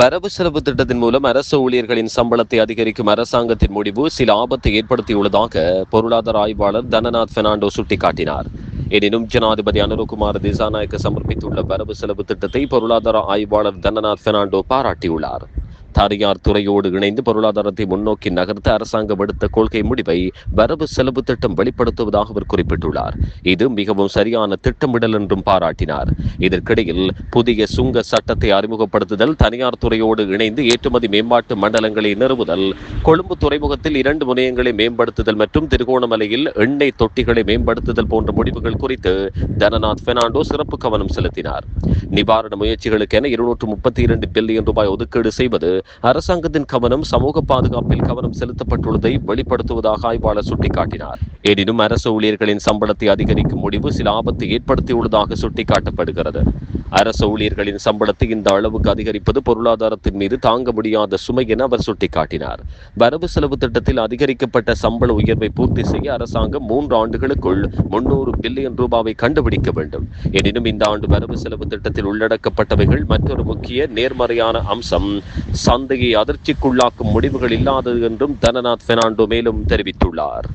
வரவு செலவு திட்டத்தின் மூலம் அரசு ஊழியர்களின் சம்பளத்தை அதிகரிக்கும் அரசாங்கத்தின் முடிவு சில ஆபத்தை ஏற்படுத்தியுள்ளதாக பொருளாதார ஆய்வாளர் தனநாத் பெர்னாண்டோ சுட்டிக்காட்டினார். எனினும் ஜனாதிபதி அனுரகுமார் திசாநாயக்க சமர்ப்பித்துள்ள வரவு செலவு திட்டத்தை பொருளாதார ஆய்வாளர் தனநாத் பெர்னாண்டோ பாராட்டியுள்ளார். தனியார் துறையோடு இணைந்து பொருளாதாரத்தை முன்னோக்கி நகர்த்த அரசாங்கம் எடுத்த கொள்கை முடிவை வரவு செலவு திட்டம் வெளிப்படுத்துவதாக அவர் குறிப்பிட்டுள்ளார். இது மிகவும் சரியான திட்டமிடல் என்றும் பாராட்டினார். இதற்கிடையில் புதிய சுங்க சட்டத்தை அறிமுகப்படுத்துதல் தனியார் துறையோடு இணைந்து ஏற்றுமதி மேம்பாட்டு மண்டலங்களை நிறுவுதல் கொழும்பு துறைமுகத்தில் இரண்டு முனையங்களை மேம்படுத்துதல் மற்றும் திருகோணமலையில் எண்ணெய் தொட்டிகளை மேம்படுத்துதல் போன்ற முடிவுகள் குறித்து தனநாத் பெர்னாண்டோ சிறப்பு கவனம் செலுத்தினார். நிவாரண முயற்சிகளுக்கென இருநூற்று முப்பத்தி இரண்டு பில்லியன் ரூபாய் ஒதுக்கீடு செய்வது அரசாங்கத்தின் கவனம் சமூக பாதுகாப்பில் கவனம் செலுத்தப்பட்டுள்ளதை வெளிப்படுத்துவதாக ஆய்வாளர் சுட்டிக்காட்டினார். எனினும் அரசு ஊழியர்களின் சம்பளத்தை அதிகரிக்கும் முடிவு சில ஆபத்தை ஏற்படுத்தியுள்ளதாக சுட்டிக்காட்டப்படுகிறது. அரசு ஊழியர்களின் சம்பளத்தை இந்த அளவுக்கு அதிகரிப்பது பொருளாதாரத்தின் மீது தாங்க முடியாத சுமை என அவர் சுட்டிக்காட்டினார். வரவு செலவு திட்டத்தில் அதிகரிக்கப்பட்ட சம்பள உயர்வை பூர்த்தி செய்ய அரசாங்கம் மூன்று ஆண்டுகளுக்குள் முன்னூறு பில்லியன் ரூபாவை கண்டுபிடிக்க வேண்டும். எனினும் இந்த ஆண்டு வரவு செலவு திட்டத்தில் உள்ளடக்கப்பட்டவைகள் மற்றொரு முக்கிய நேர்மறையான அம்சம். சந்தையை அதிர்ச்சிக்குள்ளாக்கும் முடிவுகள் இல்லாதது என்றும் தனநாத் பெர்னாண்டோ மேலும் தெரிவித்துள்ளார்.